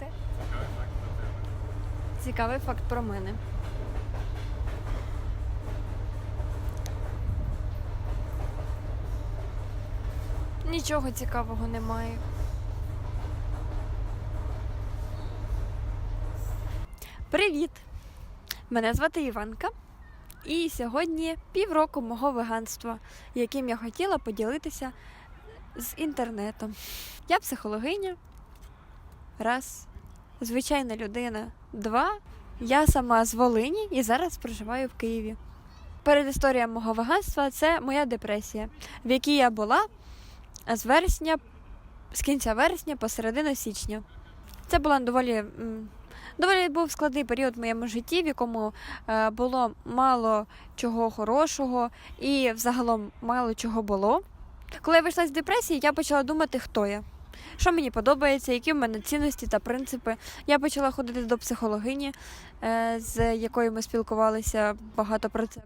Давайте. Цікавий факт про мене. Нічого цікавого немає. Привіт! Мене звати Іванка. І сьогодні півроку мого веганства, яким я хотіла поділитися з інтернетом. Я психологиня. Раз. Звичайна людина. Два. Я сама з Волині і зараз проживаю в Києві. Перед історією мого веганства це моя депресія, в якій я була з вересня, з кінця вересня по середину січня. Це була доволі, доволі був складний період в моєму житті, в якому е, було мало чого хорошого і взагалом мало чого було. Коли я вийшла з депресії, я почала думати, хто я. Що мені подобається, які в мене цінності та принципи. Я почала ходити до психологині, е, з якою ми спілкувалися багато про це.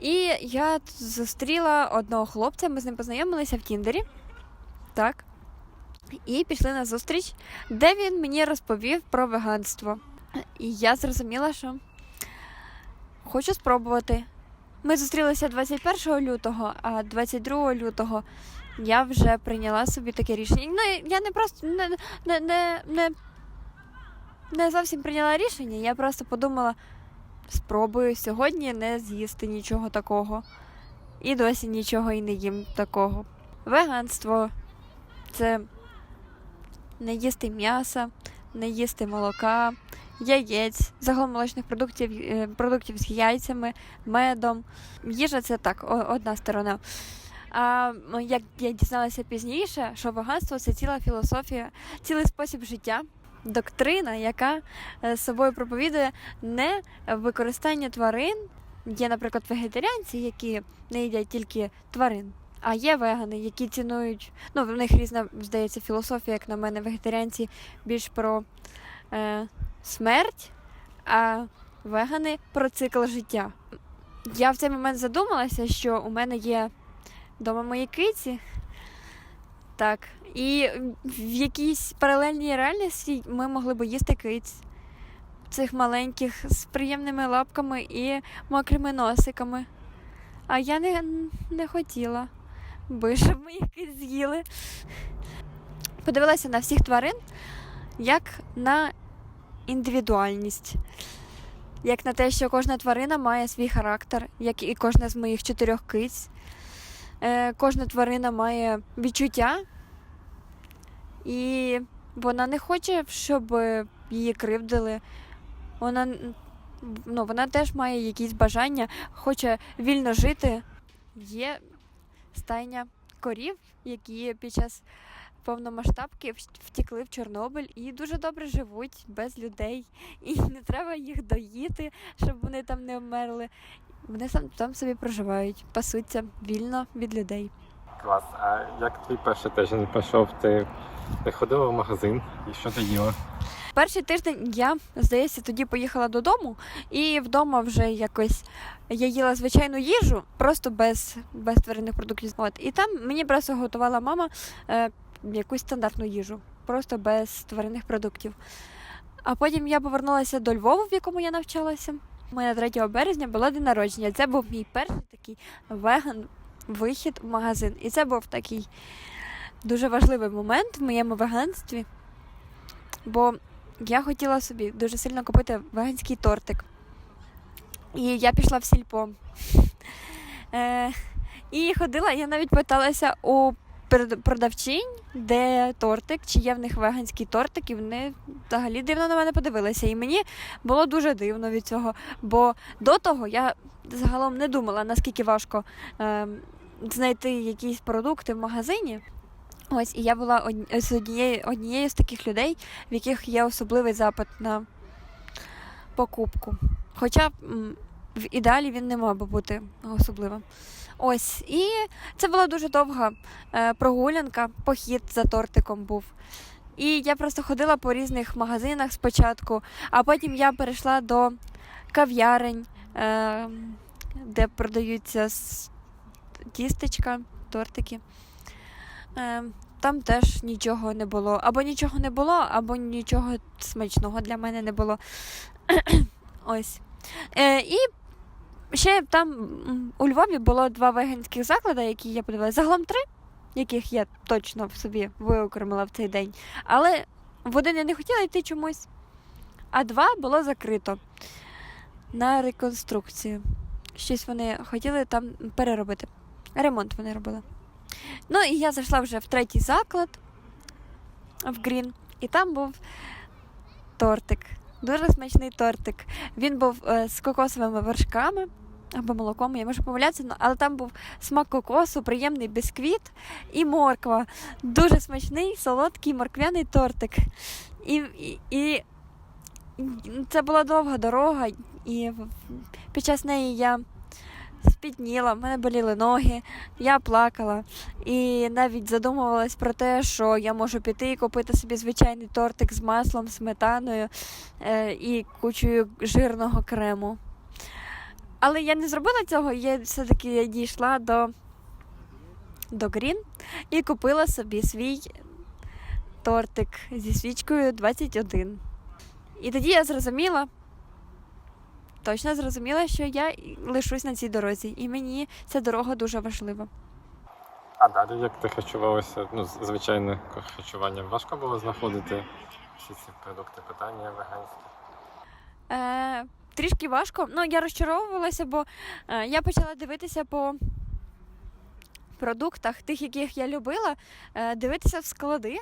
І я зустріла одного хлопця, ми з ним познайомилися в Тіндері. Так. І пішли на зустріч, де він мені розповів про веганство. І я зрозуміла, що хочу спробувати. Ми зустрілися 21 лютого, а 22 лютого я вже прийняла собі таке рішення. Ну, я не просто не, не, не, не, не зовсім прийняла рішення, я просто подумала, спробую сьогодні не з'їсти нічого такого. І досі нічого і не їм такого. Веганство це не їсти м'яса, не їсти молока, яєць, загалом молочних продуктів, е, продуктів з яйцями, медом. Їжа це так, одна сторона. А як я дізналася пізніше, що веганство це ціла філософія, цілий спосіб життя, доктрина, яка е, з собою проповідує не використання тварин. Є, наприклад, вегетаріанці, які не їдять тільки тварин. А є вегани, які цінують. Ну, в них різна, здається, філософія, як на мене, вегетаріанці більш про е, смерть, а вегани про цикл життя. Я в цей момент задумалася, що у мене є вдома мої киці. Так. І в якійсь паралельній реальності ми могли б їсти киць. Цих маленьких з приємними лапками і мокрими носиками. А я не, не хотіла би, щоб ми їх з'їли. Подивилася на всіх тварин як на індивідуальність. Як на те, що кожна тварина має свій характер, як і кожна з моїх чотирьох киць. Е, кожна тварина має відчуття, і вона не хоче, щоб її кривдили. Вона, ну, вона теж має якісь бажання, хоче вільно жити. Є стайня корів, які під час повномасштабки втікли в Чорнобиль і дуже добре живуть без людей. І не треба їх доїти, щоб вони там не вмерли. Вони сам там собі проживають, пасуться вільно від людей. Клас. А як твій перший тиждень пройшов? Ти, ти ходила в магазин і що ти їла? Перший тиждень я, здається, тоді поїхала додому, і вдома вже якось я їла звичайну їжу, просто без, без тваринних продуктів. От і там мені просто готувала мама е, якусь стандартну їжу, просто без тваринних продуктів. А потім я повернулася до Львова, в якому я навчалася. У мене 3 березня було день народження. Це був мій перший такий веган вихід в магазин. І це був такий дуже важливий момент в моєму веганстві. Бо я хотіла собі дуже сильно купити веганський тортик. І я пішла в сільпо. Е, і ходила, я навіть питалася у продавчинь, де тортик, чи є в них веганський тортик, і вони взагалі дивно на мене подивилися. І мені було дуже дивно від цього. Бо до того я загалом не думала, наскільки важко е, знайти якісь продукти в магазині. Ось, і я була з однією, однією з таких людей, в яких є особливий запит на покупку. Хоча в ідеалі він не мав би бути особливим. Ось, і це була дуже довга е, прогулянка, похід за тортиком був. І я просто ходила по різних магазинах спочатку, а потім я перейшла до кав'ярень, е, де продаються тістечка, тортики. Е, там теж нічого не було. Або нічого не було, або нічого смачного для мене не було. Ось. І ще там у Львові було два веганських заклади, які я подивилася. Загалом три, яких я точно в собі виокремила в цей день. Але в один я не хотіла йти чомусь, а два було закрито на реконструкцію. Щось вони хотіли там переробити. Ремонт вони робили. Ну і я зайшла вже в третій заклад в Грін, і там був тортик. Дуже смачний тортик. Він був е, з кокосовими вершками або молоком, я можу помилятися, ну, але там був смак кокосу, приємний бісквіт і морква. Дуже смачний, солодкий морквяний тортик. І, і, і це була довга дорога, і під час неї я спітніла, в мене боліли ноги, я плакала і навіть задумувалась про те, що я можу піти і купити собі звичайний тортик з маслом, сметаною е, і кучою жирного крему. Але я не зробила цього, я все-таки дійшла до, до Грін і купила собі свій тортик зі свічкою 21. І тоді я зрозуміла, точно зрозуміла, що я лишусь на цій дорозі, і мені ця дорога дуже важлива. А далі як ти харчувалася? Ну, звичайне харчування важко було знаходити всі ці продукти питання веганські. Е, трішки важко. Ну, я розчаровувалася, бо е, я почала дивитися по продуктах, тих, яких я любила, е, дивитися в склади.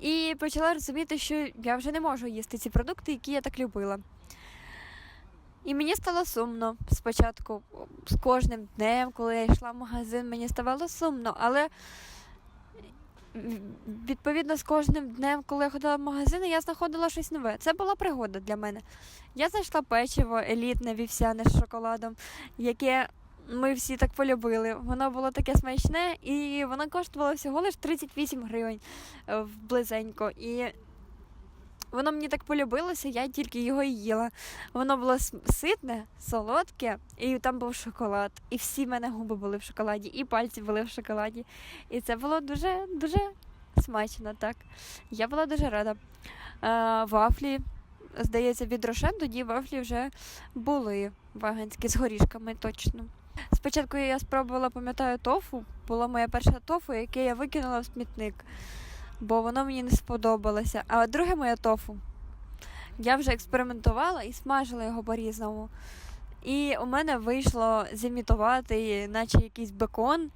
І почала розуміти, що я вже не можу їсти ці продукти, які я так любила. І мені стало сумно спочатку, з кожним днем, коли я йшла в магазин, мені ставало сумно, але відповідно з кожним днем, коли я ходила в магазини, я знаходила щось нове. Це була пригода для мене. Я знайшла печиво елітне вівсяне з шоколадом, яке ми всі так полюбили. Воно було таке смачне, і воно коштувало всього лише 38 гривень вблизенько. близенько. І воно мені так полюбилося, я тільки його і їла. Воно було ситне, солодке, і там був шоколад. І всі в мене губи були в шоколаді, і пальці були в шоколаді. І це було дуже, дуже смачно, так. Я була дуже рада. Е, вафлі, здається, від Рошен тоді вафлі вже були веганські з горішками точно. Спочатку я спробувала, пам'ятаю, тофу. Була моя перша тофу, яке я викинула в смітник, бо воно мені не сподобалося. А друге моє тофу. Я вже експериментувала і смажила його по-різному. І у мене вийшло зімітувати, наче якийсь бекон.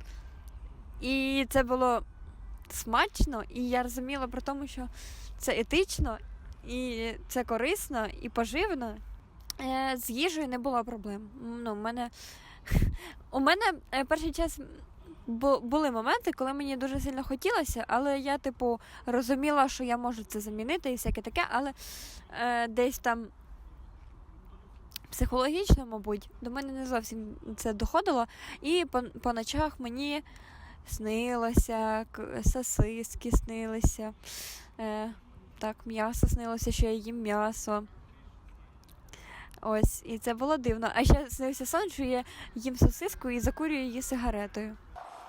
І це було смачно, і я розуміла про тому, що це етично, і це корисно, і поживно. Е, З їжею не було проблем. Ну, у мене, у мене перший час бу- були моменти, коли мені дуже сильно хотілося, але я, типу, розуміла, що я можу це замінити і всяке таке, але е, десь там психологічно, мабуть, до мене не зовсім це доходило. І по, по ночах мені снилося, сосиски снилися. Е, так, м'ясо снилося, що я їм м'ясо. Ось, і це було дивно. А ще снився сон, що я їм сосиску і закурюю її сигаретою.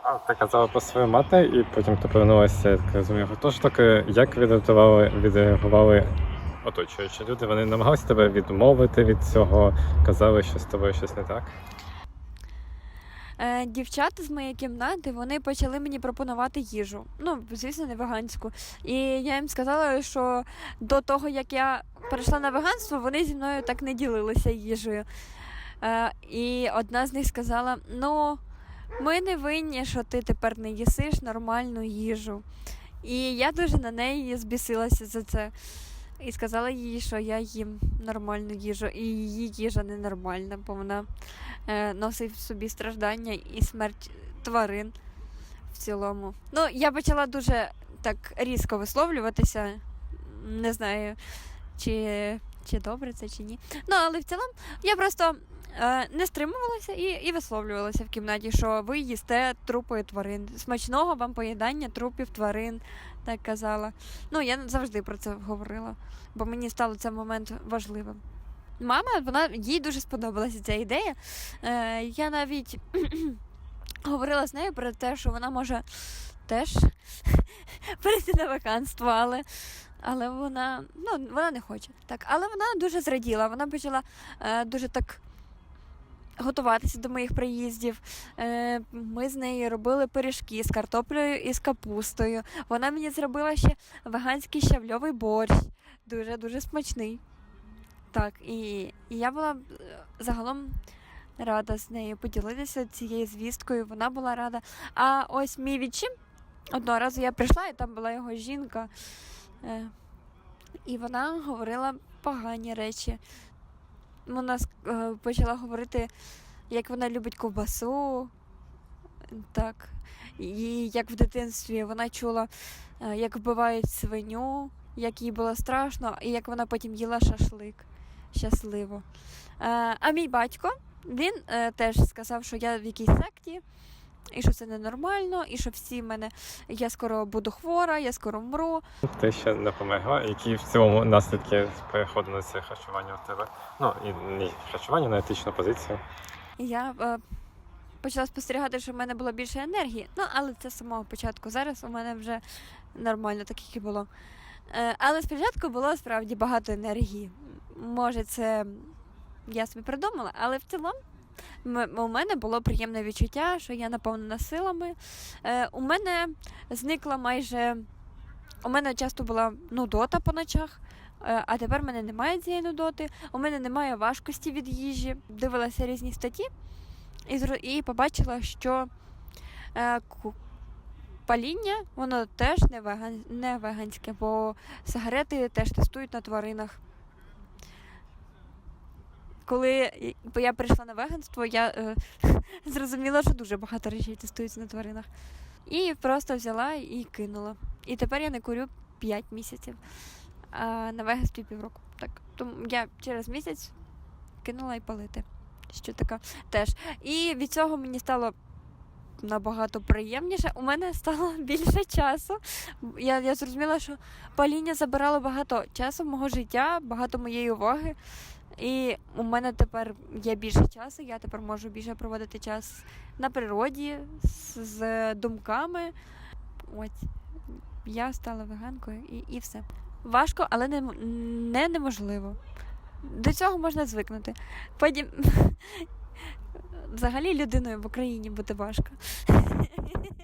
А казала про свою мати, і потім ти повернулася, я так розумію, гуртожиток. Як відреагували, відреагували оточуючі люди? Вони намагалися тебе відмовити від цього, казали, що з тобою щось не так. Е, дівчата з моєї кімнати вони почали мені пропонувати їжу. Ну, звісно, не веганську. І я їм сказала, що до того, як я перейшла на веганство, вони зі мною так не ділилися їжею. Е, і одна з них сказала: ну, ми не винні, що ти тепер не їсиш нормальну їжу. І я дуже на неї збісилася за це. І сказала їй, що я їм нормальну їжу, і її їжа ненормальна, бо вона е, носить в собі страждання і смерть тварин в цілому. Ну, я почала дуже так різко висловлюватися. Не знаю, чи, чи добре це, чи ні. Ну, але в цілому я просто не стримувалася і, і висловлювалася в кімнаті, що ви їсте трупи тварин. Смачного вам поїдання трупів тварин, так казала. Ну, я завжди про це говорила, бо мені стало цей момент важливим. Мама, вона їй дуже сподобалася ця ідея. Е, я навіть говорила з нею про те, що вона може теж перейти на веганство, але, але вона, ну, вона не хоче. Так. Але вона дуже зраділа. Вона почала е, дуже так готуватися до моїх приїздів. Е, ми з нею робили пиріжки з картоплею і з капустою. Вона мені зробила ще веганський щавльовий борщ. Дуже дуже смачний. Так, і, і я була е, загалом рада з нею поділитися цією звісткою. Вона була рада. А ось мій відчим одного разу я прийшла, і там була його жінка. Е, і вона говорила погані речі. Вона е, почала говорити, як вона любить ковбасу. Так. І як в дитинстві вона чула, е, як вбивають свиню, як їй було страшно, і як вона потім їла шашлик щасливо. Е, А мій батько він теж сказав, що я в якійсь секті, і що це ненормально, і що всі мене я скоро буду хвора, я скоро вмру. Те, що не помогла, які в цілому наслідки переходу на це харчування в тебе. Ну, і не харчування на етичну позицію. Я е, почала спостерігати, що в мене було більше енергії. Ну, але це з самого початку. Зараз у мене вже нормально, так як і було. Е, але спочатку було справді багато енергії. Може, це я собі придумала, але в цілому у мене було приємне відчуття, що я наповнена силами. Е, у мене зникла майже. У мене часто була нудота по ночах, е, а тепер в мене немає цієї нудоти. У мене немає важкості від їжі. Дивилася різні статті і, побачила, що е, паління воно теж не веганське, бо сигарети теж тестують на тваринах. Коли я прийшла на веганство, я е, зрозуміла, що дуже багато речей тестуються на тваринах. І просто взяла і кинула. І тепер я не курю 5 місяців, а на веганстві півроку. Так. Тому я через місяць кинула і палити. Що така теж. І від цього мені стало набагато приємніше. У мене стало більше часу. Я, я зрозуміла, що паління забирало багато часу мого життя, багато моєї уваги. І у мене тепер є більше часу, я тепер можу більше проводити час на природі з, з думками. Ось я стала веганкою і, і все. Важко, але не, не неможливо. До цього можна звикнути. Потім взагалі людиною в Україні бути важко.